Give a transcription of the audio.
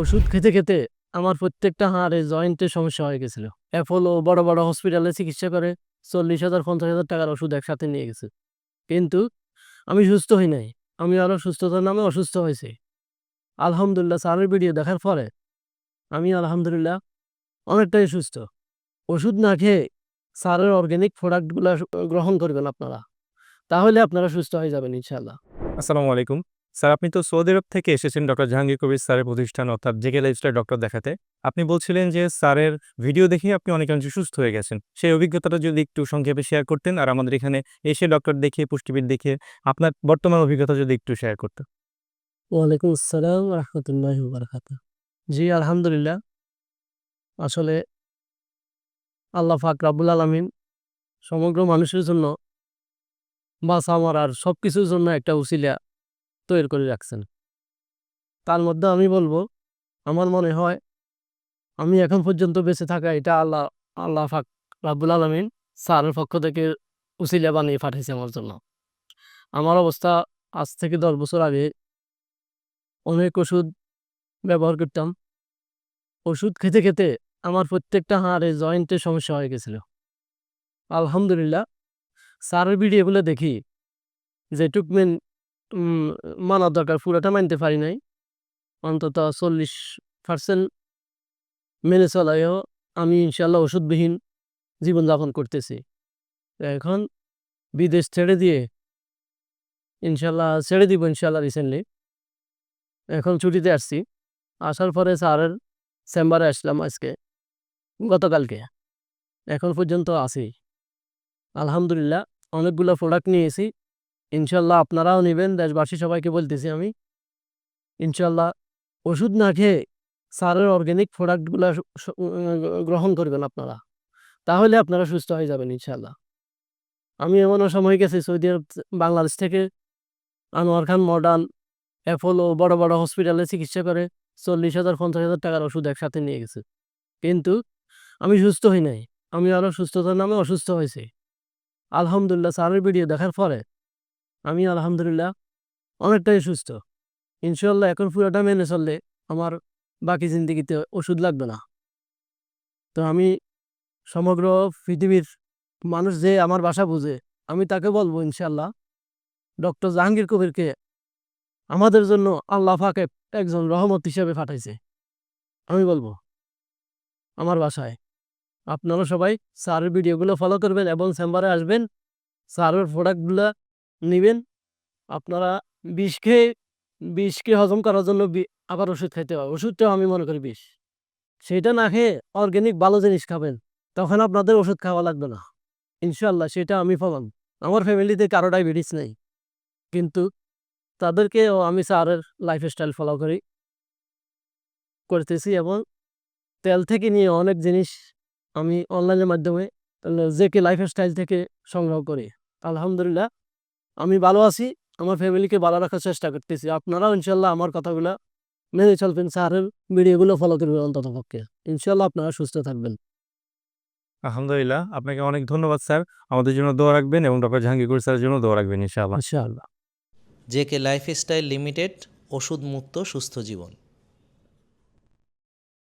ওষুধ খেতে খেতে আমার প্রত্যেকটা হাড়ে জয়েন্টের সমস্যা হয়ে গেছিল। অ্যাপোলো বড় বড় হসপিটালে চিকিৎসা করে চল্লিশ হাজার, পঞ্চাশ হাজার টাকার ওষুধ একসাথে নিয়ে গেছে। কিন্তু আমি সুস্থ হই নাই, আমি আরও সুস্থতার নামে অসুস্থ হয়েছি। আলহামদুলিল্লাহ, স্যারের ভিডিও দেখার পরে আমি আলহামদুলিল্লাহ অনেকটাই সুস্থ। ওষুধ না খেয়ে স্যারের অর্গ্যানিক প্রোডাক্টগুলো গ্রহণ করবেন আপনারা। তাহলে আপনারা সুস্থ হয়ে যাবেন ইনশাল্লাহ আসসালামু আলাইকুম। স্যার, আপনি তো সৌদি আরব থেকে এসেছেন ডক্টর জাহাঙ্গীর কবির স্যারের প্রতিষ্ঠান, অর্থাৎ জেকে লাইফস্টাইল ডক্টর দেখাতে। আপনি বলছিলেন যে স্যারের ভিডিও দেখে আপনি অনেকাংশে সুস্থ হয়ে গেছেন। সেই অভিজ্ঞতাটা যদি একটু সংক্ষেপে শেয়ার করতেন আর আমাদের এখানে এসে ডক্টর দেখিয়ে, পুষ্টিবিদ দেখিয়ে আপনার বর্তমান অভিজ্ঞতা যদি একটু শেয়ার করতেন। ওয়ালাইকুম আসসালাম রহমতুল্লাহ জি, আলহামদুলিল্লাহ। আসলে আল্লাহ ফাক রাবুল আলমিন সমগ্র মানুষের জন্য বাঁচা মারার সব কিছুর জন্য একটা উসিলা তৈরি করে রাখছেন। তার মধ্যে আমি বলব আমার মনে হয় আমি এখন পর্যন্ত বেঁচে থাকা এটা আল্লাহ আল্লাহ ফাক রাবুল আলমিন স্যারের পক্ষ থেকে উসিলা বানিয়ে পাঠিয়েছে আমার জন্য। আমার অবস্থা আজ থেকে দশ বছর আগে অনেক ওষুধ ব্যবহার করতাম। ওষুধ খেতে খেতে আমার প্রত্যেকটা হাড়ে জয়েন্টের সমস্যা হয়ে গেছিল। আলহামদুলিল্লাহ স্যারের ভিডিওগুলো দেখি মেন উম, মানা দরকার। পুরোটা মানতে পারি নাই। অন্তত চল্লিশ পার্সেন্ট মেনে চলায়ও আমি ইনশাল্লাহ ওষুধবিহীন জীবনযাপন করতেছি। এখন বিদেশ ছেড়ে দিয়ে ইনশাল্লাহ ছেড়ে দিব ইনশাল্লাহ রিসেন্টলি এখন ছুটিতে আসছি। আসার পরে স্যারের চেম্বারে আসলাম আজকে, গতকালকে। এখন পর্যন্ত আছি। আলহামদুলিল্লাহ, অনেকগুলো প্রোডাক্ট নিয়েছি। ইনশাল্লাহ আপনারাও নেবেন, দেশবাসী সবাইকে বলতেছি আমি। ইনশাল্লাহ ওষুধ না খেয়ে স্যারের অর্গ্যানিক প্রোডাক্টগুলো গ্রহণ করবেন আপনারা। তাহলে আপনারা সুস্থ হয়ে যাবেন ইনশাল্লাহ। আমি এমনও সময় গেছি সৌদি আরব বাংলাদেশ থেকে আনোয়ার খান, মডার্ন, অ্যাপোলো, বড় বড় হসপিটালে চিকিৎসা করে চল্লিশ হাজার, পঞ্চাশ হাজার টাকার ওষুধ একসাথে নিয়ে গেছে। কিন্তু আমি সুস্থ হই নাই। আমি আরও সুস্থতার নামে অসুস্থ হয়েছি। আলহামদুলিল্লাহ, স্যারের ভিডিও দেখার পরে আমি আলহামদুলিল্লাহ অনেকটাই সুস্থ। ইনশাল্লাহ এখন পুরোটা মেনে চললে আমার বাকি জিন্দগিতে ওষুধ লাগবে না। তো আমি সমগ্র পৃথিবীর মানুষ যে আমার বাসা বুঝে, আমি তাকে বলব ইনশাল্লাহ ডক্টর জাহাঙ্গীর কবিরকে আমাদের জন্য আল্লাহ ফাকে একজন রহমত হিসেবে পাঠাইছে। আমি বলব, আমার বাসায় আপনারা সবাই স্যারের ভিডিওগুলো ফলো করবেন এবং চেম্বারে আসবেন। স্যারের প্রোডাক্টগুলো নেবেন। আপনারা বিষ খেয়ে বিষকে হজম করার জন্য আবার ওষুধ খাইতে হবে ওষুধটাও আমি মনে করি বিষ। সেটা না খেয়ে অর্গ্যানিক ভালো জিনিস খাবেন, তখন আপনাদের ওষুধ খাওয়া লাগবে না। ইনশাল্লাহ সেটা আমি পালাম আমার ফ্যামিলিতে কারও ডায়াবেটিস নেই। কিন্তু তাদেরকেও আমি স্যারের লাইফস্টাইল ফলো করি। করতেছি এবং তেল থেকে নিয়ে অনেক জিনিস আমি অনলাইনের মাধ্যমে যে জেকে লাইফস্টাইল থেকে সংগ্রহ করি। আলহামদুলিল্লাহ আমি ভালো আছি আমার ফ্যামিলিকে ভালো রাখার চেষ্টা করতেছি। আপনারাও ইনশাল্লাহ আমার কথাগুলো মেনে চলবেন স্যারের ভিডিওগুলো ফলো করবেন অন্তত পক্ষে। ইনশাল্লাহ আপনারা সুস্থ থাকবেন। আলহামদুলিল্লাহ আপনাকে অনেক ধন্যবাদ স্যার। আমাদের জন্য দোয়া রাখবেন এবং ডক্টর জাহাঙ্গীর স্যারের জন্য দোয়া রাখবেন ইনশাআল্লাহ। ইনশাআল্লাহ। জেকে লাইফস্টাইল লিমিটেড ওষুধ মুক্ত সুস্থ জীবন।